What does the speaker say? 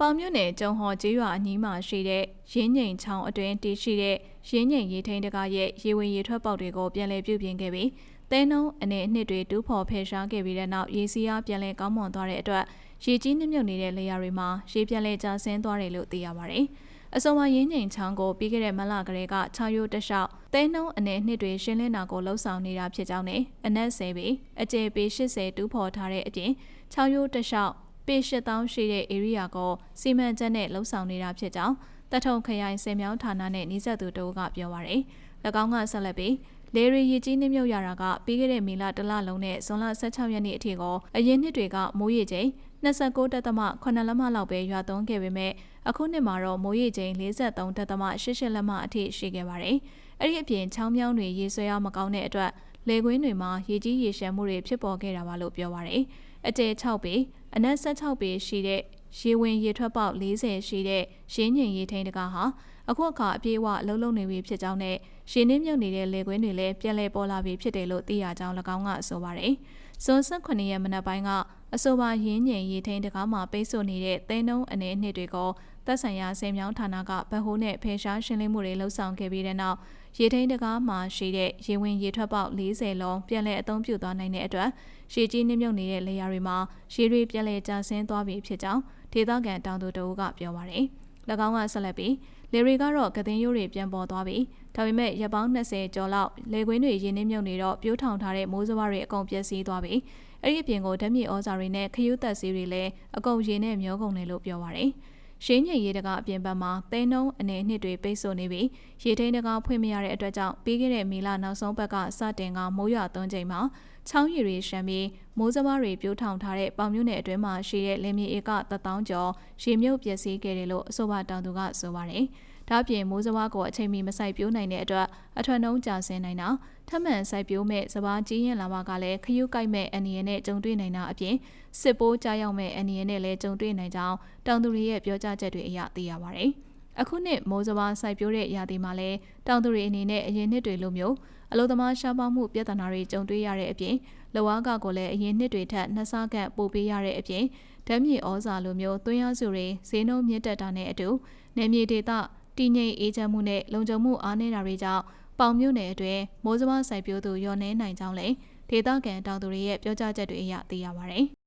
ပေါင်မြို့နယ်ကျုံဟော်ကျေးရွာအနီးမှာရှိတဲ့ရင်းငိန်ချောင်းအတွင်းတည်ရှိတဲ့ရင်းငိန်ရေထိန်တကားရဲ့ရေဝင်ရေထွက်ပေါက်တွေကိုပြန်လည်ပြုပြင်ခဲ့ပြီးတဲနှုံအနေအနှစ်တွေတူးဖော်ဖယ်ရှားခဲ့ပြီးတဲ့နောက်ရေစီးအားပြန်လည်ကောင်းမွန်သွားတဲ့အတွက်ရေကြီးနှမြုပ်နေတဲ့လေယာတွေမှာရေပြန်လည်ကျဆင်းသွားတယ်လို့သိရပါတယ်။အစုံမရင်းငိန်ချောင်းကိုပြီးခဲ့တဲ့မလကလေးက6ရိုးတလျှောက်တဲနှုံအနေအနှစ်တွေရှင်းလင်းတာကိုလှုပ်ဆောင်နေတာဖြစ်ကြောင်းနဲ့အနက်10ပေအကျယ်ပေ80တူးဖော်ထားတဲ့အပြင်6ရိုးတလျှောက် ပေ8000ရှိတဲ့ area ကိုစီမံချက်နဲ့လှုပ်ဆောင်နေတာဖြစ်ကြောင်းတထုံခရိုင်စင်မြောင်းဌာနနဲ့နှိစက်သူတို့ကပြောပါရယ်၎င်းကဆက်လက်ပြီးလေရီရည်ကြီးနှမြုပ်ရတာကပြီးခဲ့တဲ့မေလတလလုံးနဲ့ဇွန်လ16ရက်နေ့အထိကိုအရင်နှစ်တွေကမိုးရေချိန်29တက်သမ9လက်မလောက်ပဲရွာသွန်းခဲ့ပေမဲ့အခုနှစ်မှာတော့မိုးရေချိန်43တက်သမ88လက်မအထိရှိခဲ့ပါတယ်။အဲ့ဒီအပြင်ချောင်းမြောင်းတွေရေဆွဲရမကောင်းတဲ့အတွက် လေကွင်းတွေမှာရေကြီးရေရှမ်းမှုတွေဖြစ်ပေါ်ခဲ့တာပါလို့ပြောပါရယ်။အကျယ်6ပေအနက်16ပေရှိတဲ့ရေဝင်ရေထွက်ပေါက်40ရှိတဲ့ရင်းညင်ရေထိန်တကားဟာအခုအခါအပြေးအဝအလုံးလုံးနေပြီဖြစ်ကြောင်းနဲ့ရင်းနှင်းမြုပ်နေတဲ့လေကွင်းတွေလည်းပြန်လည်ပေါ်လာပြီဖြစ်တယ်လို့သိရကြောင်း၎င်းကဆိုပါတယ်။ဇွန်18ရက်မနက်ပိုင်းက အဆိုပါရင်းညင်ရေထိန်တကားမှာပိတ်ဆို့နေတဲ့သင်းနှုံအနေအနှစ်တွေကိုသက်ဆိုင်ရာဆင်မြောင်းဌာနကဗဟိုနဲ့ဖေရှားရှင်းလင်းမှုတွေလှုပ်ဆောင်ခဲ့ပြီးတဲ့နောက်ရေထိန်တကားမှာရှိတဲ့ရေဝင်ရေထွက်ပေါက်40လုံးပြန်လည်အသုံးပြုသွားနိုင်တဲ့အတွက်ရေကြီးနှမြုပ်နေတဲ့လေယာတွေမှာရေတွေပြန်လည်ကျဆင်းသွားပြီဖြစ်ကြောင်းဒေသခံတောင်သူတအုပ်ကပြောပါတယ်။၎င်းကဆက်လက်ပြီးလေရီကတော့ကတင်ရိုးတွေပြန်ပေါ်သွားပြီးဒါပေမဲ့ရပောင်း20ကျော်လောက်လေကွင်းတွေရင်းနှမြုပ်နေတော့ပြိုးထောင်ထားတဲ့မိုးစဘာတွေအကုန်ပျက်စီးသွားပြီး အဲ့ဒီအပြင်ကိုဓာတ်မြေဩဇာတွေနဲ့ခရုသက်စီးတွေလည်းအကုန်ရင်းနဲ့မျောကုန်တယ်လို့ပြောပါတယ်။ရှင်းညင်ရေတကအပြင်ဘက်မှာသဲနှုံအနေနှစ်တွေပိတ်ဆို့နေပြီးရေထိန်တကဖွင့်မရတဲ့အတွက်ကြောင့်ပြီးခဲ့တဲ့မေလနောက်ဆုံးပတ်ကစတင်ကမိုးရွာသွန်းချိန်မှာချောင်းရည်တွေရှမ်းပြီးမိုးစဘာတွေပြိုးထောင်ထားတဲ့ပေါင်မြုပ်နယ်အတွင်းမှာရှိတဲ့လင်မြေဧက1000ကျော်ရေမြုပ်ပျက်စီးခဲ့တယ်လို့အဆိုပါတောင်သူကဆိုပါတယ်။ ဒါ့အပြင်မိုးစဘာကိုအချိန်မီမဆိုင်ပြိုးနိုင်တဲ့အတွက်အထွတ်နှုံးကြာဆင်းနိုင်တာထပ်မံစိုက်ပြိုးမဲ့စဘာကြီးရင်လာမှကလည်းခရုကိုက်မဲ့အန်နီယနဲ့ကြုံတွေ့နိုင်တာအပြင်စစ်ပိုးကြားရောက်မဲ့အန်နီယနဲ့လည်းကြုံတွေ့နိုင်ကြောင်းတောင်သူတွေရဲ့ပြောကြားချက်တွေအရသိရပါတယ်။အခုနှစ်မိုးစဘာစိုက်ပျိုးတဲ့ရာသီမှာလည်းတောင်သူတွေအနေနဲ့အရင်နှစ်တွေလိုမျိုးအလုသမားရှားပါမှုပြဿနာတွေကြုံတွေ့ရတဲ့အပြင်လဝါကကိုလည်းအရင်နှစ်တွေထက်နှစ်ဆခန့်ပိုပေးရတဲ့အပြင်ဓာတ်မြေဩဇာလိုမျိုးသွင်းရစုတွေဈေးနှုန်းမြင့်တက်တာနဲ့အတူနေမြေဒေသ တည်ငြိမ်အေးချမ်းမှုနဲ့လုံခြုံမှုအားနည်းတာတွေကြောင့်ပေါင်မြို့နယ်အတွင်းမိုးစမစိုက်ပျိုးသူရော်နေနိုင်ကြောင်းလည်းဒေသခံတောင်သူတွေရဲ့ပြောကြားချက်တွေအရသိရပါဗျ